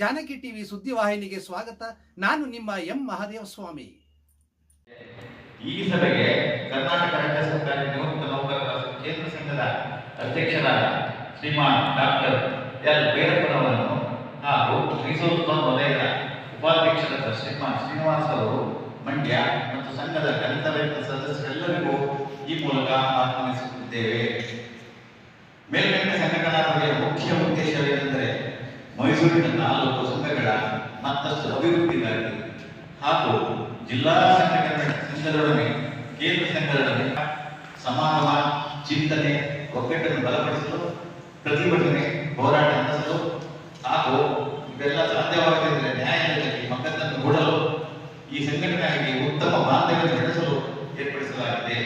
Janaki TV ಸುದ್ದಿವಾಹಿನಿಗೆ ಸ್ವಾಗತ. ನಾನು ನಿಮ್ಮ ಎಂ ಮಹಾದೇವ ಸ್ವಾಮಿ. ಈ ಸಭೆಗೆ ಕರ್ನಾಟಕ ರಾಜ್ಯ ಸರ್ಕಾರಿ ನಿವೃತ್ತ ನೌಕರರ ಕೇಂದ್ರ ಸಂಘದ ಅಧ್ಯಕ್ಷರಾದ ಶ್ರೀಮಾನ್ ಡಾಕ್ಟರ್ ಎಲ್. ಭೈರಪ್ಪನವರನ್ನು ಹಾಗೂ ಮೈಸೂರು ವಲಯದ ಉಪಾಧ್ಯಕ್ಷರಾದ ಶ್ರೀಮಾನ್ ಶ್ರೀನಿವಾಸ್ ಅವರು, ಮಂಡ್ಯ ಮತ್ತು ಸಂಘದ ದಲಿತ ರೈತ ಸದಸ್ಯರೆಲ್ಲರಿಗೂ ಈ ಮೂಲಕ ಆಹ್ವಾನಿಸುತ್ತಿದ್ದೇವೆ ಮೇಲ್ಕಂಡ ಸಂಘಟನಾ ಮುಖ್ಯ ಉದ್ದೇಶವೇನೆಂದರೆ ಮೈಸೂರಿನ ನಾಲ್ಕು ಸಂಘಗಳ ಮತ್ತಷ್ಟು ಅಭಿವೃದ್ಧಿಗಾಗಿ ಹಾಗೂ ಜಿಲ್ಲಾ ಸಂಘದೊಡನೆ ಕೇಂದ್ರ ಸಂಘಗಳೊಡನೆ ಸಮಾಗಮ ಚಿಂತನೆ ಒಗ್ಗಟ್ಟನ್ನು ಬಲಪಡಿಸಲು ಪ್ರತಿಭಟನೆ ಹೋರಾಟ ನಡೆಸಲು ಹಾಗೂ ಇವೆಲ್ಲ ಸಾಧ್ಯವಾಗದಿದ್ದರೆ ನ್ಯಾಯಾಲಯದಲ್ಲಿ ಮಕ್ಕಳನ್ನು ಹೂಡಲು ಈ ಸಂಘಟನೆಗೆ ಉತ್ತಮ ಬಾಂಧವ್ಯ ನಡೆಸಲು ಏರ್ಪಡಿಸಲಾಗಿದೆ.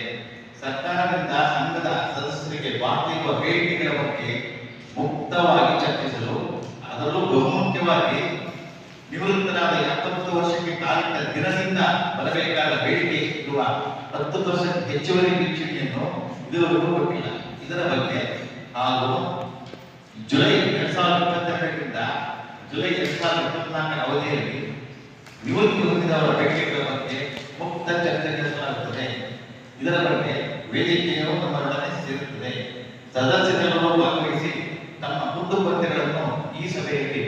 ಸರ್ಕಾರದಿಂದ ಸಂಘದ ಸದಸ್ಯರಿಗೆ ಬಾಕಿರುವ ಬೇಡಿಕೆಗಳ ಬಗ್ಗೆ ಬಹುಮುಖ್ಯವಾಗಿ ನಿವೃತ್ತರಾದ ಎಪ್ಪತ್ತು ವರ್ಷಕ್ಕೆ ಕಾಲಿಟ್ಟ ದಿನದಿಂದ ಬರಬೇಕಾದ ಬೇಡಿಕೆ ಇರುವ ಹತ್ತು ಪರ್ಸೆಂಟ್ ಹೆಚ್ಚುವರಿ ಪಿಂಚಣಿಯನ್ನು ಇದುವರೆಗೂ ಕೊಟ್ಟಿಲ್ಲ. ಇದರ ಬಗ್ಗೆ ಹಾಗೂ ಜುಲೈ ಎರಡ್ ಸಾವಿರದ ಇಪ್ಪತ್ತೆರಡರಿಂದ ಜುಲೈ ಎರಡ್ ಸಾವಿರದ ಇಪ್ಪತ್ನಾಲ್ಕರ ಅವಧಿಯಲ್ಲಿ ನಿವೃತ್ತಿ ಹೊಂದಿದವರ ಬೇಡಿಕೆಗಳ ಬಗ್ಗೆ ಮುಕ್ತ ಚರ್ಚೆ ನಡೆಸಲಾಗುತ್ತದೆ ಇದರ ಬಗ್ಗೆ ವೇದಿಕೆಯು ನಮ್ಮೊಡನೆ ಸೇರುತ್ತದೆ. ಸದಸ್ಯರು ಭಾಗವಹಿಸಿ ತಮ್ಮ ಕುಂದುಕೊರತೆಗಳನ್ನು ಈ ಸಭೆಯಲ್ಲಿ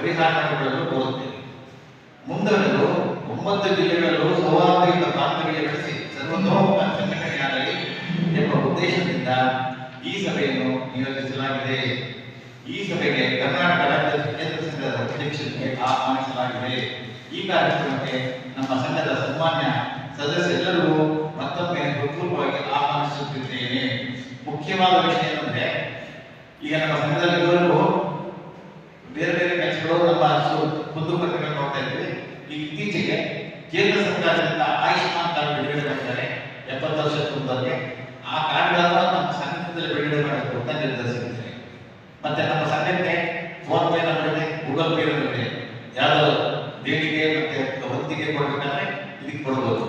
ಪರಿಹಾರ ಮಾಡಿಕೊಳ್ಳಲು ಕೋರುತ್ತೇವೆ ಮುಂದುವರೆದು ಒಂಬತ್ತು ಜಿಲ್ಲೆಗಳಲ್ಲೂ ಸೌಹಾರ್ದಯುತ ಬಾಂಧವ್ಯ ಬೆಳೆಸಿ ಸರ್ವತೋಮುಖ ಸಂಘಟನೆಯಾಗಲಿ ಎಂಬ ಉದ್ದೇಶದಿಂದ ಈ ಸಭೆಯನ್ನು ನಿಯೋಜಿಸಲಾಗಿದೆ. ಈ ಸಭೆಗೆ ಕರ್ನಾಟಕ ರಾಜ್ಯ ಕೇಂದ್ರ ಸಂಘದ ಅಧ್ಯಕ್ಷರಿಗೆ ಆಹ್ವಾನಿಸಲಾಗಿದೆ. ಈ ಕಾರ್ಯಕ್ರಮಕ್ಕೆ ನಮ್ಮ ಸಂಘದ ಸನ್ಮಾನ್ಯ ಸದಸ್ಯರೆಲ್ಲರೂ ಮತ್ತೊಮ್ಮೆ ಹೃತ್ಪೂರ್ವವಾಗಿ ಆಹ್ವಾನಿಸುತ್ತಿದ್ದೇನೆ. ಮುಖ್ಯವಾದ ವಿಷಯ ಏನಂದ್ರೆ, ಈಗ ನಮ್ಮ ಸಂಘದಲ್ಲಿ ಇರುವವರು ಬೇರೆ ಬೇರೆ ಕೆಲಸಗಳು ನಮ್ಮ ಸು- ಕುಂದುಕೊರತೆಗಳನ್ನು ನೋಡ್ತಾ ಇದ್ವಿ ಈಗ ಇತ್ತೀಚೆಗೆ ಕೇಂದ್ರ ಸರ್ಕಾರದಿಂದ ಆಯುಷ್ಮಾನ್ ಕಾರ್ಡ್ ಬಿಡುಗಡೆ ಮಾಡಿದ್ದಾರೆ ಎಪ್ಪತ್ತು ವರ್ಷ ತುಂಬದವರಿಗೆ ಆ ಕಾರ್ಡ್ಗಳನ್ನು ನಮ್ಮ ಸಂಘದಲ್ಲಿ ಬಿಡುಗಡೆ ಅಂತ ನಿರ್ಧರಿಸಿದ್ದಾರೆ ಮತ್ತೆ ನಮ್ಮ ಸಂಘಕ್ಕೆ ಫೋನ್ ಪೇ ನಂಬರ್ ಇದೆ ಗೂಗಲ್ ಪೇ ಇದೆ ಯಾವ್ದು ದೇಣಿಗೆ ಮತ್ತೆ ಹೊತ್ತಿಗೆ ಕೊಡ್ಬೇಕಾದ್ರೆ ಇದಕ್ಕೆ ಕೊಡ್ಬೋದು.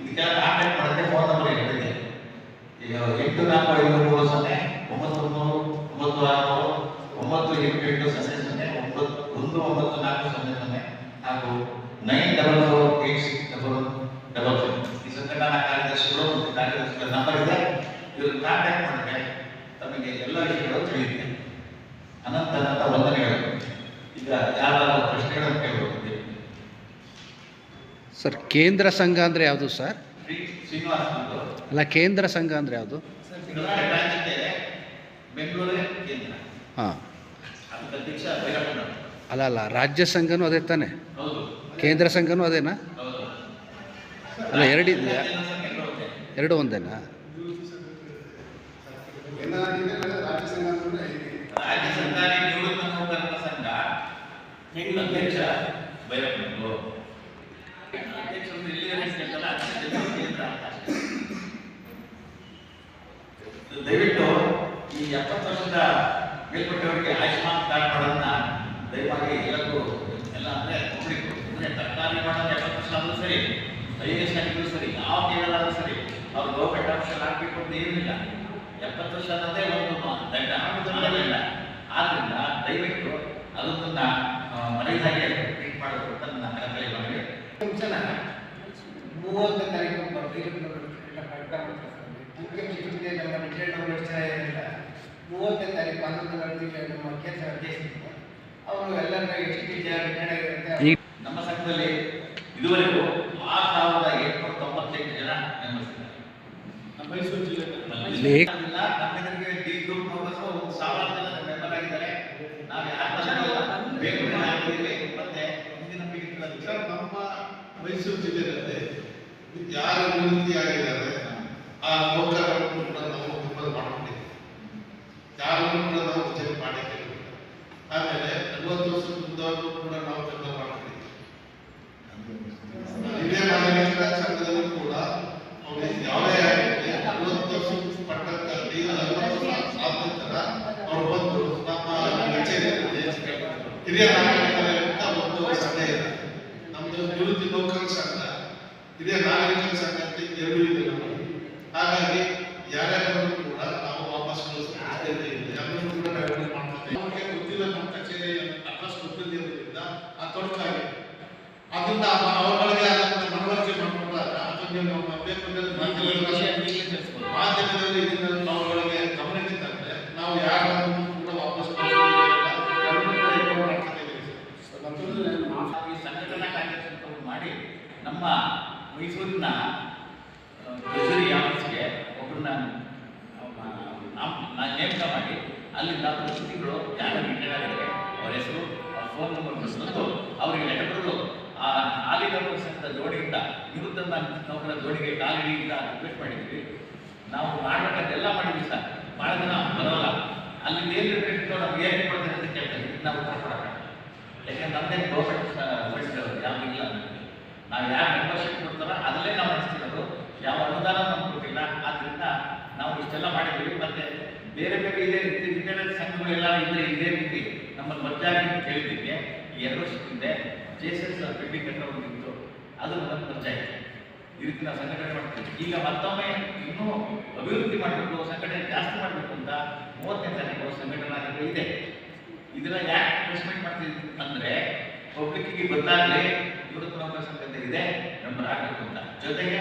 ಇದಕ್ಕೆ ಕಾಂಟ್ಯಾಕ್ಟ್ ಮಾಡಿದ್ರೆ ಫೋನ್ ನಂಬರ್ ಇದೆ ಈಗ ಎಂಟು ನಾಲ್ಕು ಐದು ಮೂರು ಸೊನ್ನೆ, ಒಂಬತ್ತು ಮೂರು, ಒಂಬತ್ತು ಆರು ಒಂಬತ್ತು ಎಂಟು ಎಂಟು ಸೊನ್ನೆ ಸೊನ್ನೆ, ಒಂಬತ್ತು, ಒಂದು ಒಂಬತ್ತು ನಾಲ್ಕು ಸೊನ್ನೆ ಸೊನ್ನೆ ಹಾಗೂ nine double four eight six double double five ಈ ಸಂಘಟನಾ ಕಾರ್ಯದರ್ಶಿಗಳು ಮತ್ತು ಕಾರ್ಯದರ್ಶಿಗಳ ನಂಬರ್ ಇದೆ ಇವ್ರನ್ನ ಕಾಂಟ್ಯಾಕ್ಟ್ ಮಾಡಿದ್ರೆ ತಮಗೆ ಎಲ್ಲ ವಿಷಯಗಳು ತಿಳಿಯುತ್ತೆ. ಅನಂತ ಅನಂತ ವಂದನೆಗಳು. ಈಗ ಯಾರಾದರೂ ಪ್ರಶ್ನೆಗಳನ್ನು ಕೇಳಬಹುದು ಸರ್ ಕೇಂದ್ರ ಸಂಘ ಅಂದರೆ ಯಾವುದು ಸರ್? ಶ್ರೀನಿವಾಸ್ ಅಲ್ಲ ಕೇಂದ್ರ ಸಂಘ ಅಂದರೆ ಯಾವುದು? ಬೆಂಗಳೂರೇ ಕೇಂದ್ರ. ಹಾಂ. ಅಲ್ಲ ಅಲ್ಲ ರಾಜ್ಯ ಸಂಘನೂ ಅದೇ ತಾನೆ? ಹೌದು. ಕೇಂದ್ರ ಸಂಘನೂ ಅದೇನಾ? ಹೌದು. ಅಲ್ಲ ಎರಡಿದೆಯಾ ಎರಡು ಒಂದೇನಾ ರಾಜ್ಯ ಸರ್ಕಾರಿ ನಿವೃತ್ತ ನೌಕರರ ಸಂಘ ಅಧ್ಯಕ್ಷ ಕೇಂದ್ರ ಅಂತ ಅಷ್ಟೇ. ದಯವಿಟ್ಟು ಈ ಎಪ್ಪತ್ತು ವರ್ಷದ ಮೇಲ್ಪಟ್ಟವರಿಗೆ ಆಯುಷ್ಮಾನ್ ಕಾರ್ಡ್ ಮಾಡೋದನ್ನ ದಯವಾಗಿ ಎಲ್ಲರಿಗೂ ಎಲ್ಲ ಅಂದ್ರೆ ಒಬ್ಬರಿಗೂ ಅಂದ್ರೆ ಸರ್ಕಾರಿ ಮಾಡೋದು ಎಪ್ಪತ್ತು ವರ್ಷ ಆದ್ರೂ ಸರಿ ಐ ಎಸ್ ಆಗಿದ್ರು ಸರಿ, ಯಾವ ಕೇಳಲಾದ್ರೂ ಸರಿ, ಅವ್ರು ಗೌರ್ಮೆಂಟ್ ಆಫೀಸರ್ ಆಗಬೇಕು ಅಂತ ಏನಿಲ್ಲ ಎಪ್ಪತ್ತು ವರ್ಷ ಅನ್ನೋದೇ ಒಂದು ದಂಡ ದಂಡ ಆದ್ರಿಂದ ದಯವಿಟ್ಟು ಅದನ್ನ ಟ್ರೀಟ್ ಅಂತ ನನ್ನ ಫಂಕ್ಷನ್ ತಾರೀಕು ನಮ್ಮ ರಿಟೈರ್ಡ್ ಮೂವತ್ತನೇ ತಾರೀಕು ಹನ್ನೊಂದು ಗಂಟೆಗೆ ನಮ್ಮ ಕೇಂದ್ರ ಅಧ್ಯಕ್ಷರು ಅವರು ಎಲ್ಲರನ್ನ ಎಷ್ಟು ಜನ ರಿಟೈರ್ಡ್ ನಮ್ಮ ಸಂಘದಲ್ಲಿ ಇದುವರೆಗೂ ಆರು ಸಾವಿರದ ಎಂಟುನೂರ ತೊಂಬತ್ತೆಂಟು ಜನ ಮೈಸೂರು ಜಿಲ್ಲೆ ಲೇ- ಇಲ್ಲ, ನಮ್ಮೆಲ್ಲರಿಗೆ ಡಿ ಗ್ರೂಪ್ ಮೆಂಬರ್ಸ್ ಒಂದು ಸಾವಿರ ಜನ ಮೆಂಬರ್ ಆಗಿದ್ದಾರೆ ನಾವು ಯಾರು ಬೇಕು ಆಗಿದ್ದೀವಿ ಮತ್ತೆ ಮುಂದಿನ ಪೀಳಿಗೆ ಸರ್ ನಮ್ಮ ಮೈಸೂರು ಜಿಲ್ಲೆಯಲ್ಲಿ ಯಾರು ಅಭಿವೃದ್ಧಿ ಆಗಿದ್ದಾರೆ ಆ ನೌಕರರನ್ನು ಕೂಡ ನಾವು ಒಪ್ಪಂದ ಮಾಡ್ಕೊಂಡಿದ್ದೀವಿ. ಯಾರನ್ನು ಕೂಡ ನಾವು ಉದ್ಯೋಗ ಮಾಡಿದ್ದೇವೆ. ಆಮೇಲೆ ನಲವತ್ತು ವರ್ಷ ಮುಂದವರು ಕೂಡ ನಾವು ಕೆಲಸ ಮಾಡ್ಕೊಂಡಿದ್ದೀವಿ. ಇದೇ ನಾಗರಿಕರ ಸಂಘದಲ್ಲೂ ಕೂಡ ಅವರು ಯಾವುದೇ ಆಗಿರಲಿ ನಲವತ್ತು ವರ್ಷ ಪಟ್ಟದಲ್ಲಿ ನಲವತ್ತು ವರ್ಷ ಆದ ನಂತರ ಅವ್ರು ಬಂದು ನಮ್ಮ ಕಚೇರಿಯಲ್ಲಿ ಹಿರಿಯ ನಾಗರಿಕರ ಅಂತ ಒಂದು ಸಂಘ ಇದೆ ನಮ್ದು ನಿವೃತ್ತಿ ನೌಕರರ ಇದೇ ಹಿರಿಯ ಕೆಲಸ ಅಂತ ಎರಡು ಇದೆ ನಮ್ಮಲ್ಲಿ. ಹಾಗಾಗಿ ಯಾರ್ಯಾರು ಕೂಡ ನಾವು ವಾಪಸ್ ಕಳಿಸೋ ಸಾಧ್ಯತೆ ಇಲ್ಲ ಎಲ್ಲರೂ ಕೂಡ ಡೈವರ್ಟ್ ನಮಗೆ ಗೊತ್ತಿಲ್ಲ ನಮ್ಮ ಕಚೇರಿ ಅಡ್ರೆಸ್ ಗೊತ್ತಿಲ್ಲದಿರೋದ್ರಿಂದ ಅದರಿಂದ ಅವರುಗಳಿಗೆ ಅದನ್ನ ಮನವರಿಕೆ ಮಾಡಿಕೊಂಡಾಗ ಅದನ್ನು ನಮ್ಮ ಅಂದ್ರೆ ಮಾಧ್ಯಮದಲ್ಲಿ ಇದನ್ನ ಮೈಸೂರಿನ ಟ್ರೆಜರಿ ಆಫೀಸ್ಗೆ ಒಬ್ಬರನ್ನ ನಾನು ನೇಮಕ ಮಾಡಿ ಅಲ್ಲಿಂದ ಪ್ರತಿನಿಧಿಗಳು ಯಾರು ರಿಟೈರ್ ಆಗಿದ್ದಾರೆ, ಅವರ ಹೆಸರು ಫೋನ್ ನಂಬರ್ ತಂದು ಅವರಿಗೆ ಲೆಟರ್ ಬರೆದು ಆ, ಹಾಲಿ ಸಂಘದ ಜೋಡಿಯಿಂದ ನಿವೃತ್ತ ನೌಕರ ಜೋಡಿಗೆ ಕಾಲಿಡಿಯಿಂದ ರಿಕ್ವೆಸ್ಟ್ ಮಾಡಿದ್ವಿ. ನಾವು ಮಾಡ್ಬೇಕಂತೆಲ್ಲ ಮಾಡಿದ್ವಿ ಸರ್. ಭಾಳ ಜನ ಬರೋಲ್ಲ. ಅಲ್ಲಿ ಏನು ರಿಕ್ವೆಸ್ಟ್ ನಮ್ಗೆ ಏನು ಮಾಡ್ತಾರೆ ಅಂತ ಕೇಳ್ತಾರೆ. ನಾವು ಉತ್ತರ ಕೊಡೋಣ ಯಾಕಂದ್ರೆ ನಮ್ದೇನು ಗೌರ್ಮೆಂಟ್ ಫಂಡ್ ಯಾವ್ದು ಇಲ್ಲ. ನಮ್ಗೆ. ನಾವು ಯಾವ ಮೆಂಬರ್ಶಿಪ್ ಕೊಡ್ತಾರೋ ಅದರಲ್ಲೇ ನಾವು ನಡೆಸ್ತಿರೋದು. ಯಾವ ಅನುದಾನ ನಮ್ಗೆ ಕೊಟ್ಟಿಲ್ಲ. ಆದ್ದರಿಂದ ನಾವು ಇಷ್ಟೆಲ್ಲ ಮಾಡಿದ್ದೀವಿ. ಮತ್ತೆ ಬೇರೆ ಬೇರೆ ಇದೇ ರೀತಿ ರಿಟೈರ್ಡ್ ಸಂಘಗಳೆಲ್ಲ ಇದ್ರೆ ಇದೇ ರೀತಿ ನಮ್ಮಲ್ಲಿ ಮಜ್ಜಾಗಿ ಕೇಳಿದ್ದಕ್ಕೆ ಎರಡು ವರ್ಷದ ಹಿಂದೆ ಜೆ ಎಸ್ ಎಸ್ ಬಿಲ್ಡಿಂಗ್ ಅಂತ ಒಂದಿತ್ತು ಅದು ನಮ್ಮ ಪರಿಚಯ ಈ ರೀತಿ ನಾವು ಸಂಘಟನೆ ಮಾಡ್ತೀವಿ. ಈಗ ಮತ್ತೊಮ್ಮೆ ಇನ್ನೂ ಅಭಿವೃದ್ಧಿ ಮಾಡಬೇಕು, ಸಂಘಟನೆ ಜಾಸ್ತಿ ಮಾಡಬೇಕು ಅಂತ ಮೂವತ್ತನೇ ತಾರೀಕು ಸಂಘಟನಾ ಇದೆ. ಇದನ್ನ ಯಾಕೆ ಪ್ರೆಸ್ಮೆಂಟ್ ಮಾಡ್ತೀವಿ ಅಂದರೆ ಪಬ್ಲಿಕ್ಕಿಗೆ ಗೊತ್ತಾಗಲಿ ನಿವೃತ್ತ ನೌಕರ ಸಂಘದ ಇದೆ ನಮ್ಮ ರಾಜ್ಯ ಅಂತ ಜೊತೆಗೆ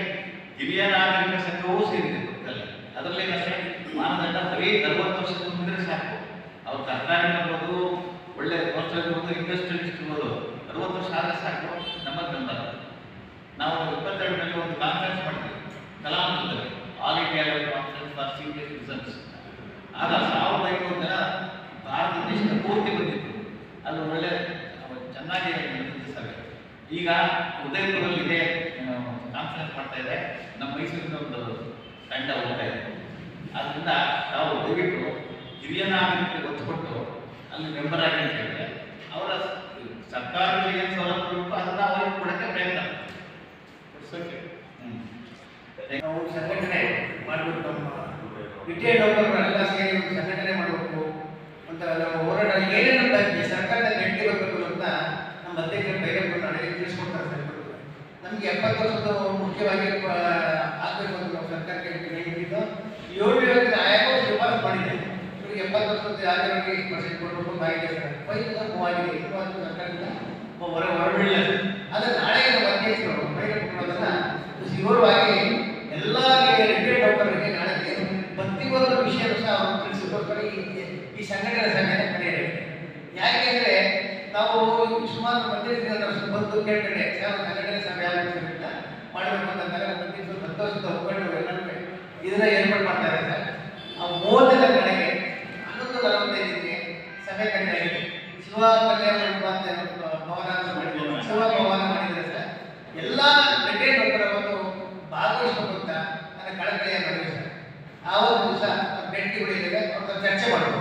ಹಿರಿಯ ನಾಗರಿಕ ಸಂಘವೂ ಸೇರಿದೆ ಪಕ್ಕದಲ್ಲಿ. ಅದರಲ್ಲಿ ಏನಂದ್ರೆ ಮಾನದಂಡ ಬರೀ ನಲವತ್ತು ವರ್ಷಕ್ಕೆ ಮುಂದೆ ಸಾಕು. ಅವ್ರು ಸರ್ಕಾರಿ ಇರ್ಬೋದು ಒಳ್ಳೆ ಪೋಸ್ಟ್ ಇರ್ಬೋದು ಇಂಡಸ್ಟ್ರಿಯಲಿಸ್ಟ್ ಇರ್ಬೋದು ಅರವತ್ತು ವರ್ಷ ಆದರೆ ಸಾಕು. ನಮ್ಮ ಮೆಂಬರ್ ನಾವು ಇಪ್ಪತ್ತೆರಡರಲ್ಲಿ ಒಂದು ಕಾನ್ಫರೆನ್ಸ್ ಮಾಡಿದ್ವಿ. ಕಲಾಮಂದಿರದಲ್ಲಿ. All India level conference for citizens ಆಗ ಸಾವಿರದ ಐನೂರು ಜನ ಭಾರತ ದೇಶದ ಪೂರ್ತಿ ಬಂದಿತ್ತು. ಅದು ಒಳ್ಳೆ ಚೆನ್ನಾಗಿ ನಡೆದಿತ್ತು ಸಭೆ. ಈಗ ಉದಯಪುರಲ್ಲಿ ಇದೆ ಕಾನ್ಫರೆನ್ಸ್ ಮಾಡ್ತಾ ಇದೆ. ನಮ್ಮ ಮೈಸೂರಿನ ಒಂದು ತಂಡ ಹೋಗ್ತಾ ಇದೆ. ಅದರಿಂದ ನಾವು ದಯವಿಟ್ಟು ಹಿರಿಯ ನಾಗರಿಕರಿಗೆ ಒತ್ತು ಕೊಟ್ಟು ಅಲ್ಲಿ ಮೆಂಬರ್ ಆಗಿ ಅಂತ ಹೇಳಿದ್ರೆ ಅವರ ಸರ್ಕಾರದಲ್ಲಿ ಏನು ಸೌಲಭ್ಯ ಬೇಕು ಅದನ್ನ ಅವರಿಗೆ ಕೊಡಕ್ಕೆ ಪ್ರಯತ್ನ. ನಾವು ಸಂಘಟನೆ ಮಾಡಬೇಕು ನಮ್ಮ. ರಿಟೈರ್ಡ್ ಡಾಕ್ಟರ್ ಎಲ್ಲ ಸೇರಿ ಸಂಘಟನೆ ಮಾಡಬೇಕು ಅಂತ ನಾವು ಹೋರಾಟ ಏನೇನು ಅಂತ ಈ ಸರ್ಕಾರದ ಗಟ್ಟಿ ಬರಬೇಕು ಅಂತ ನಮ್ಮ ಅಧ್ಯಕ್ಷರು ಬೈರಪ್ಪರು ನಾಳೆ ತಿಳಿಸ್ಕೊಡ್ತಾರೆ ಸರ್ ಇವತ್ತು. ನಮ್ಗೆ ಎಪ್ಪತ್ತು ವರ್ಷದ ಮುಖ್ಯವಾಗಿ ಆಗ್ಬೇಕು ಅಂತ ನಾವು ಸರ್ಕಾರಕ್ಕೆ ಹೇಳಿದ್ದು ಏಳು ಏಳು ಆಯೋಗ ಶಿಫಾರಸು ಮಾಡಿದೆ. ಇವ್ರಿಗೆ ಎಪ್ಪತ್ತು ವರ್ಷದ ಯಾರಿಗೆ ಪರ್ಸೆಂಟ್ ಕೊಡಬೇಕು ಆಗಿದೆ ಸರ್. ವಯಸ್ಸು ಮೂವಾಗಿದೆ ಸರ್ಕಾರದಿಂದ ಹೊರ ಹೊರಬಿಡಲಿಲ್ಲ ಆದರೆ ನಾಳೆ ನಮ್ಮ ಅಧ್ಯಕ್ಷರು ಅದನ್ನ ವಿವರವಾಗಿ ಎಲ್ಲ ರಿಟೈರ್ಡ್ ಡಾಕ್ಟರ್ಗೆ ನಾಳೆ ಪ್ರತಿಯೊಂದು ವಿಷಯ ಸಹ ಅವರು ತಿಳಿಸೋದಕ್ಕೋಸ್ಕರ ಈ ಸಂಘಟನೆ ಸಭೆಯನ್ನು ಕರೆಯಲಿದೆ ಯಾಕೆಂದ್ರೆ ನಾವು ಸುಮಾರು ಮಧ್ಯಸ್ಥಿನ ಬಂದು ಕೇಳ್ಕೊಂಡೆ ಸರ್ ಸಂಘಟನೆ ಸಭೆ ಆಗುತ್ತೆ ಮಾಡಬೇಕು ಅಂತಂದಾಗ ಮಧ್ಯಸ್ಥರು ಸಂತೋಷದ ಒಪ್ಕೊಂಡು ಎಲ್ಲರೂ ಇದನ್ನ ಏರ್ಪಾಡು ಮಾಡ್ತಾರೆ ಸರ್. ಆ ಮೂವತ್ತನೇ ಕಡೆಗೆ ಹನ್ನೊಂದು ನಲವತ್ತೈದಕ್ಕೆ ಸಭೆ ಕರೆಯಲಾಗಿದೆ ಶಿವ ಕಲ್ಯಾಣ ಅಂತ ಭವನ ಮಾಡಿದ್ದಾರೆ. ಶಿವ ಭವನ ಮಾಡಿದ್ದಾರೆ ಸರ್. ಎಲ್ಲ ಗಡ್ಡೆ ಡಾಕ್ಟರ್ ಒಂದು ಭಾಗವಹಿಸಬೇಕು ಅಂತ ನನ್ನ ಕಳಕಳಿಯ ಮನವಿ ಸರ್. ಆ ಒಂದು ದಿವಸ ಗಟ್ಟಿ ಉಳಿದಿದೆ ಹತ್ರ ಚರ್ಚೆ ಮಾಡಬೇಕು